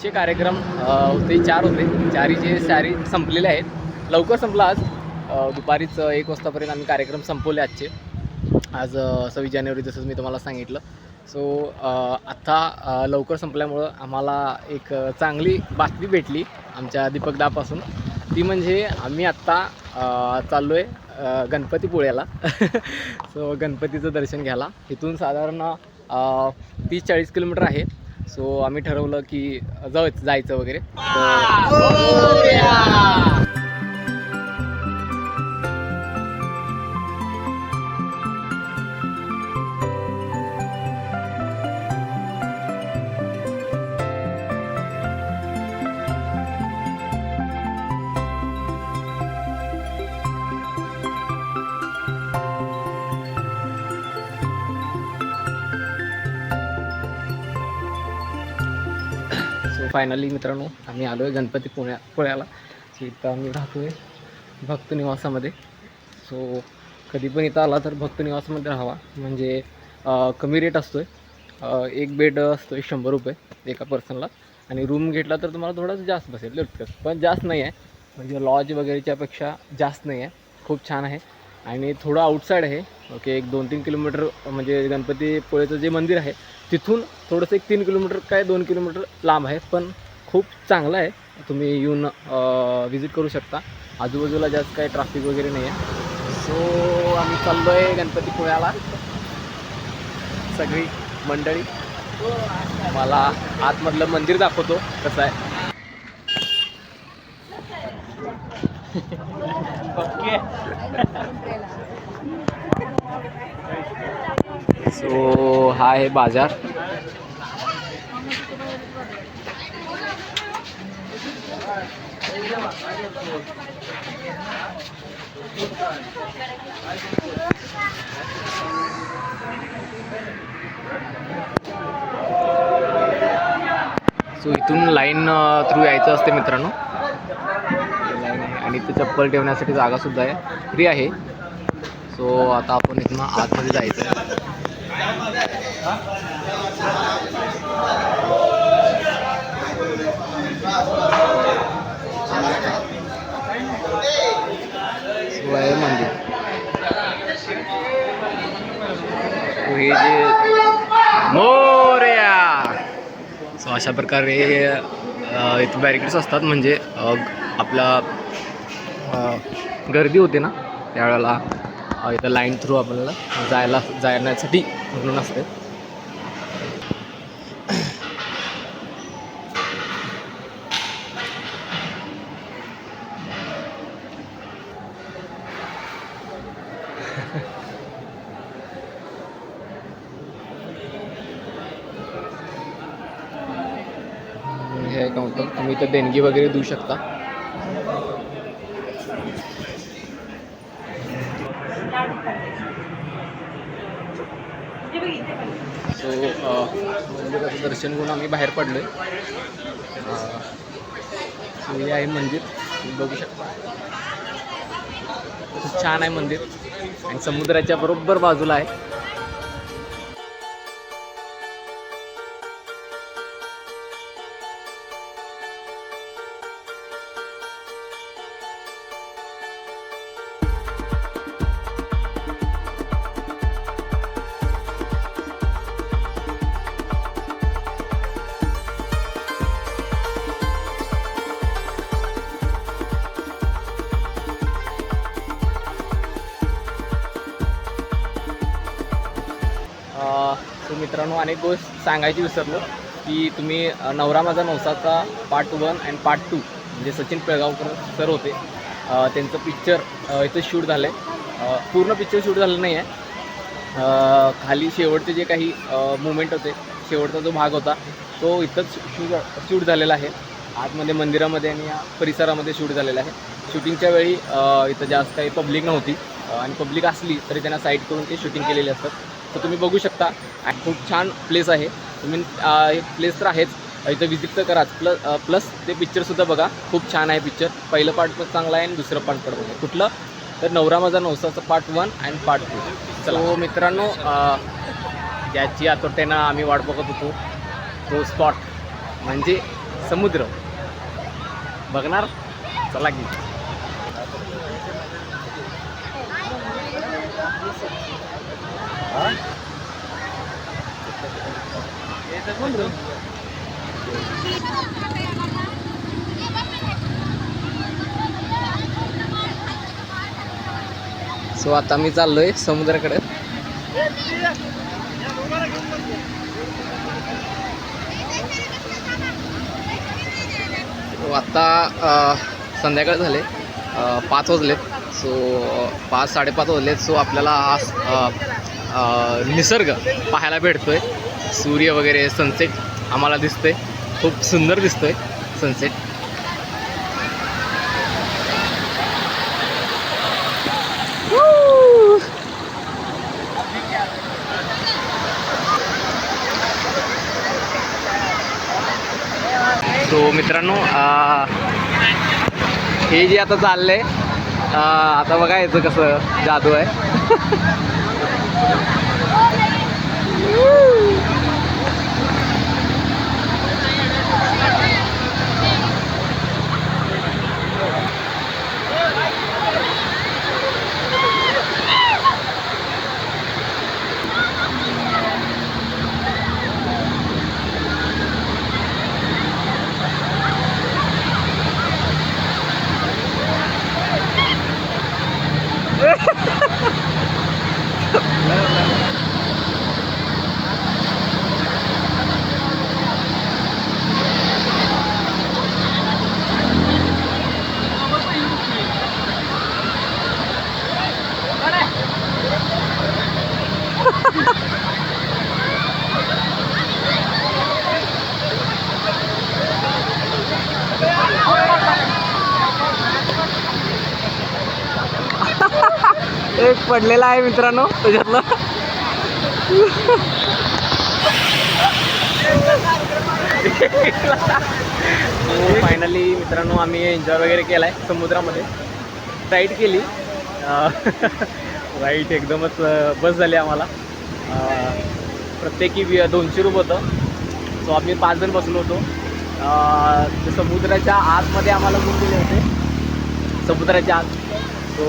आजचे कार्यक्रम होते चार होते. चारीचे सारी संपलेले आहेत. लवकर संपला आज. दुपारीच एक वाजतापर्यंत आम्ही कार्यक्रम संपवले आजचे. आज सव्वीस जानेवारी जसंच मी तुम्हाला सांगितलं. सो आत्ता लवकर संपल्यामुळं आम्हाला एक चांगली बातमी भेटली आमच्या दीपकदापासून ती म्हणजे आम्ही आत्ता चाललो आहे गणपतीपुळ्याला सो गणपतीचं दर्शन घ्यायला. इथून साधारण तीस चाळीस किलोमीटर आहे. सो आम्ही ठरवलं की जाऊ जायचं वगैरे. फायनली मित्रांनो आम्ही आलो आहे गणपती पुण्या पुण्याला इथं आम्ही राहतो आहे भक्त निवासामध्ये. सो कधी पण इथं आला तर भक्त निवासामध्ये राहावा. म्हणजे कमी रेट असतो आहे एक बेड असतो आहे शंभर रुपये एका पर्सनला आणि रूम घेतला तर तुम्हाला थोडंसं जास्त बसेल लटकस. पण जास्त नाही आहे. म्हणजे लॉज वगैरेच्यापेक्षा जास्त नाही आहे. खूप छान आहे. आणि थोडं आउटसाईड आहे. ओके एक दोन तीन किलोमीटर म्हणजे गणपतीपुळेचं जे मंदिर आहे तिथून थोडंसं एक तीन किलोमीटर काय दोन किलोमीटर लांब आहे पण खूप चांगलं आहे. तुम्ही येऊन व्हिजिट करू शकता. आजूबाजूला जास्त काही ट्रॅफिक वगैरे नाही आहे सो आम्ही चाललो आहे गणपतीपुळ्याला सगळी मंडळी मला आतमधलं मंदिर दाखवतो कसं आहे. ओके. सो हा आहे बाजार. सो इथून लाईन थ्रू यायचं असते मित्रांनो. लाईन आहे. आणि इथे चप्पल ठेवण्यासाठी जागा सुद्धा आहे. फ्री आहे. सो आता आपण इथनं आतमध्ये जायचं आहे मंदिर. हे जे मोर्या. सो अशा प्रकारे इथं इथे बॅरिकेड्स असतात. म्हणजे आपला गर्दी होते ना त्यावेळेला. इथं लाईन थ्रू आपल्याला जायला जाण्यासाठी म्हणून असते हे काउंटर तुम्ही इथं देणगी वगैरे देऊ शकता. सो मंदिराचं दर्शन घेऊन आम्ही बाहेर पडलो आहे हे आहे मंदिर. बघू शकता. खूप छान आहे मंदिर. आणि समुद्राच्या बरोबर बाजूला आहे. सो मित्रांनो अनेक गोष्ट सांगायची विसरलो की तुम्ही Navra Maza Navsacha part one and part two म्हणजे सचिन पिळगावकर सर होते. त्यांचं पिक्चर इथं शूट झालं आहे पूर्ण पिक्चर शूट झालं नाही आहे खाली शेवटचे जे काही मुमेंट होते शेवटचा जो भाग होता तो इथंच शूट शूट झालेला आहे. आतमध्ये मंदिरामध्ये आणि या परिसरामध्ये शूट झालेला आहे. शूटिंगच्या वेळी इथं जास्त काही पब्लिक नव्हती. आणि पब्लिक असली तरी त्यांना साईड करून ते शूटिंग केलेले असतात. तर तुम्ही बघू शकता. खूप छान प्लेस आहे. तुम्ही प्लेस तर आहेच. इथं विजिट तर कराच. प्लस प्लस ते पिक्चरसुद्धा बघा. खूप छान आहे पिक्चर पहिलं पार्ट पण चांगलं आहे आणि दुसरं पार्ट पण बघा. कुठलं? तर Navra Maza Navsacha part one and part two चला. हो मित्रांनो ज्याची आतोट्यानं आम्ही वाट बघत होतो तो स्पॉट म्हणजे समुद्र. बघणार? चला की. सो आता मी चाललोय समुद्राकडे. So, आता संध्याकाळ झाले. पाच वाजलेत. सो पाच साडेपाच वाजलेत. सो आपल्याला आज निसर्ग पाहायला भेटतोय. सूर्य वगैरे सनसेट आम्हाला दिसतोय. खूप सुंदर दिसतोय सनसेट सो मित्रांनो हे जे आता चाललंय अ, आता बघायचं कसं जादू आहे. Woo! एक पडलेला आहे मित्रांनो त्याच्यातलं. फायनली मित्रांनो आम्ही एन्जॉय वगैरे केला आहे समुद्रामध्ये. राईड केली. राईट एकदमच बस झाली आम्हाला. प्रत्येकी वी- दोनशे रुपये होतं. सो आम्ही पाच जण बसलो होतो. समुद्राच्या आतमध्ये आम्हाला घेऊन गेले होते? समुद्राच्या आत. सो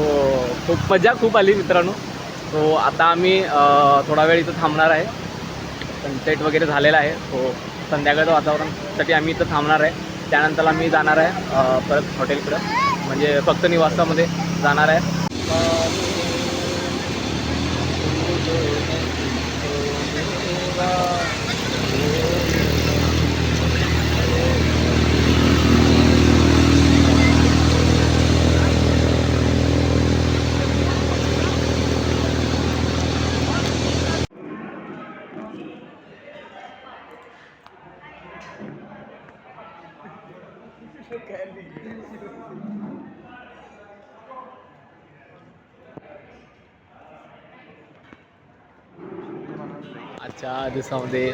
खूप मजा खूप आली मित्रांनो. सो आता आम्ही थोडा वेळ इथं थांबणार आहे. सनसेट वगैरे झालेला आहे. सो संध्याकाळचं वातावरणसाठी आम्ही इथं थांबणार आहे. त्यानंतर आम्ही जाणार आहे परत हॉटेलकडं म्हणजे फक्त निवासामध्ये जाणार आहे. आजच्या दिवसामध्ये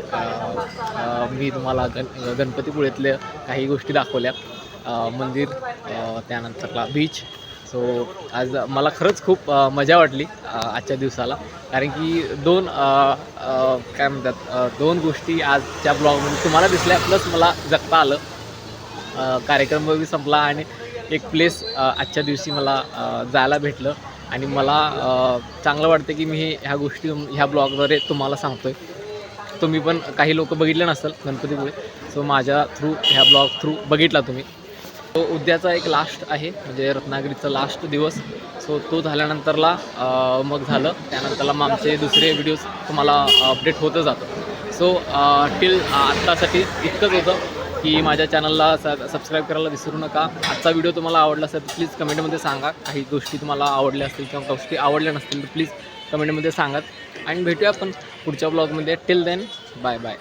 मी तुम्हाला गण गणपतीपुळेतल्या काही गोष्टी दाखवल्या. मंदिर त्यानंतरला बीच सो आज मला खरंच खूप मजा वाटली आजच्या दिवसाला. कारण की दोन काय म्हणतात दोन गोष्टी आजच्या ब्लॉगमध्ये तुम्हाला दिसल्या प्लस मला जगता आलं. कार्यक्रम वगैरे संपला आणि एक प्लेस आजच्या दिवशी मला जायला भेटलं. आणि मला चांगलं वाटतं की मी ह्या गोष्टी ह्या ब्लॉगद्वारे तुम्हाला सांगतोय. तुम्ही पण काही लोक बघितले नसेल गणपतीपुळे. सो माझ्या थ्रू ह्या ब्लॉग थ्रू बघितला तुम्ही. तो उद्याचा एक लास्ट आहे. म्हणजे रत्नागिरीचा लास्ट दिवस. सो तो झाल्यानंतरला मग झालं. त्यानंतरला मग आमचे दुसरे व्हिडिओज तुम्हाला अपडेट होतं जातं सो टिल आत्तासाठी इतकंच होतं. की माझ्या चॅनलला स सबस्क्राईब करायला विसरू नका. आजचा व्हिडिओ तुम्हाला आवडला असेल तर प्लीज कमेंटमध्ये सांगा. काही गोष्टी तुम्हाला आवडल्या असतील किंवा गोष्टी आवडल्या नसतील तर प्लीज कमेंटमध्ये सांगा. आणि भेटूया आपण पुढच्या ब्लॉगमध्ये टिल देन बाय बाय